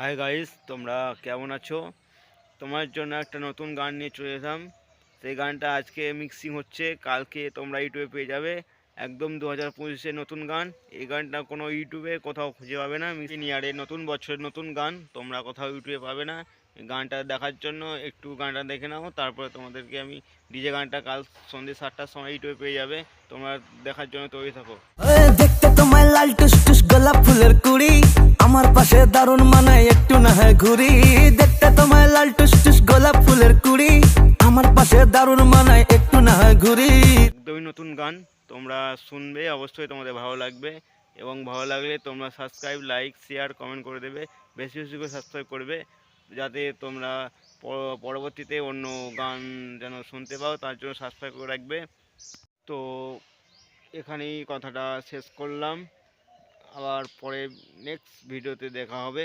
Hi guys তোমরা কেমন আছো? তোমার জন্য একটা নতুন গান নিয়ে চলে এলাম। সেই গানটা আজকে মিক্সিং হচ্ছে, কালকে তোমরা ইউটিউবে পেয়ে যাবে। একদম দু হাজার পঁচিশের নতুন গান। এই গানটা কোনো ইউটিউবে কোথাও খুঁজে পাবে না। মিক্সিং ইয়ারের নতুন বছরের নতুন গান, তোমরা কোথাও ইউটিউবে পাবে না। গানটা দেখার জন্য একটু গানটা দেখে নাও, তারপরে তোমাদেরকে আমি ডিজে গানটা কাল সন্ধ্যে সাতটার সময় ইউটিউবে পেয়ে যাবে। তোমরা দেখার জন্য তৈরি থাকো। দেখতে তোমায় লাল টুস টুস গোলাপ ফুলের কুড়ি। আমার পাশে দারুণ মানায় একটু না হয় ঘুরি, দেখতে তোমায় লাল টুস টুস গোলাপ ফুলের কুড়ি। আমার পাশে দারুণ মানায় একটু না হয় ঘুরি। একদমই নতুন গান, তোমরা শুনবে, অবশ্যই তোমাদের ভালো লাগবে। এবং ভালো লাগলে তোমরা সাবস্ক্রাইব লাইক শেয়ার কমেন্ট করে দেবে। বেশি বেশি করে সাবস্ক্রাইব করবে, যাতে তোমরা পরবর্তীতে অন্য গান যেন শুনতে পাও, তার জন্য সাবস্ক্রাইব করে রাখবে। তো এখানেই কথাটা শেষ করলাম। আবার পরে নেক্সট ভিডিওতে দেখা হবে।